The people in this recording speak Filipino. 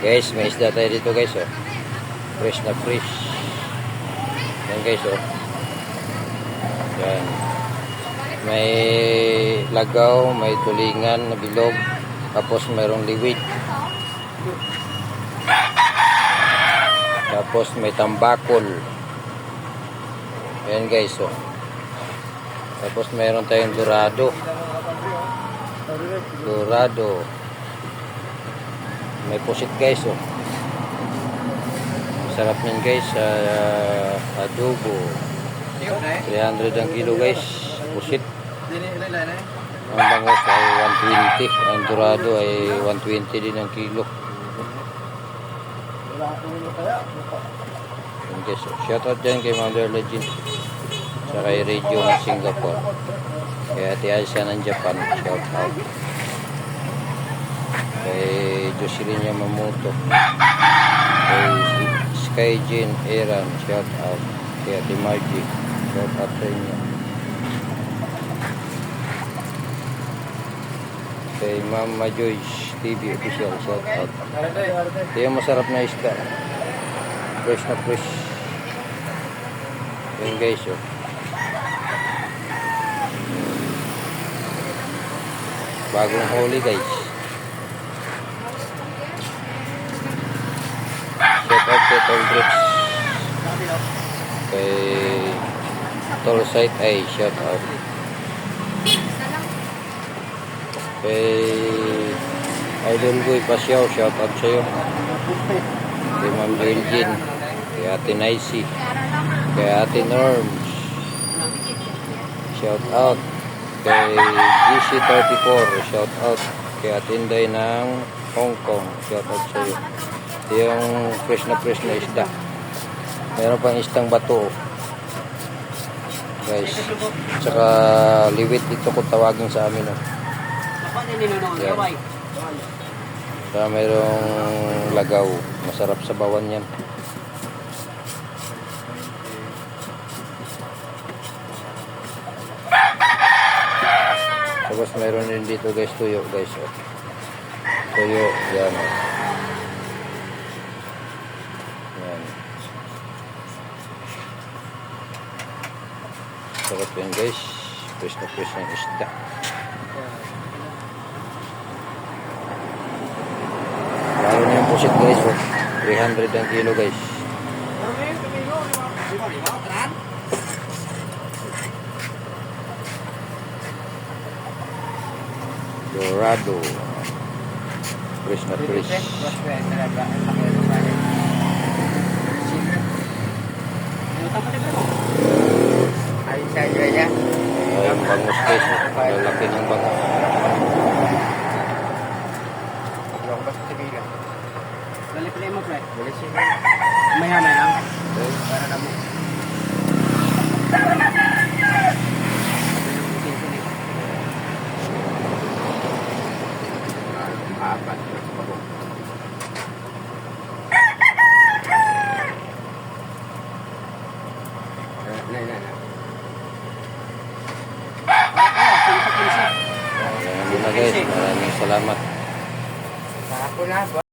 Guys, may isda tayo dito guys oh. Fresh na fresh. Yan guys oh. Yan. May lagaw, may tulingan na bilog, tapos mayroong liwit. Tapos may tambakol. Ayan guys oh. Tapos mayroon tayong dorado. Dorado. May pusit guys oh. Sarap yan guys sa adobo. 300 ang kilo guys. Pusit. Ang bangos ay 120. Ang dorado ay 120 din ang kilo. Yan guys. oh. Shout out dyan kay Mother Legend. Sa kay Radio ng Singapore. Kay Ate Aisha ng Japan. Shout out. Kay Jocelyn Yamamoto. Kay Sky Jane Eran. Shout out. Kay Ate Margie. Shout out sa inyo. Kay Mama Joyce TV official. Shout out. Ito masarap na isda. Fresh na fresh. Yan guys, oh. Bagong huli guys. Shout out kay Tol Bricks. Kay Tol Site ay shout out. Kay Idol Boy Pasyaw, shout out sa'yo. Kay Ma'am Jilgin. Kay Ate Nicey. Kay Ate Norms. Shout out. Kay GC34. Shout out. Kay Ate Inday ng Hong Kong. Shout out sa iyo. Ito yung fresh na fresh na isda. Meron pang istang bato. Guys. Tsaka liwit ito kung tawagin sa amin. Oh. Yan. Saka mayroong lagaw. Masarap sa bawan yan. Tapos mayroon din dito guys tuyo guys. Oh. Tuyo. Yan. Oh. Yan. Sarap yan guys. Fresh na fresh ng isda. Lalo na yung pusit guys. Oh. 300 ang kilo guys. Dorado. Fresh na fresh. Ay, sa iyo niya. Ay, yung bangus guys. Ng bangus. Yung basta sa bilang. Dali pala mo, pre. Bilis siya. May hamay lang. Okay. Para na mo. Apat. Sa pabong. Na, na, na. Ayan muna guys. Maraming salamat. Ako na.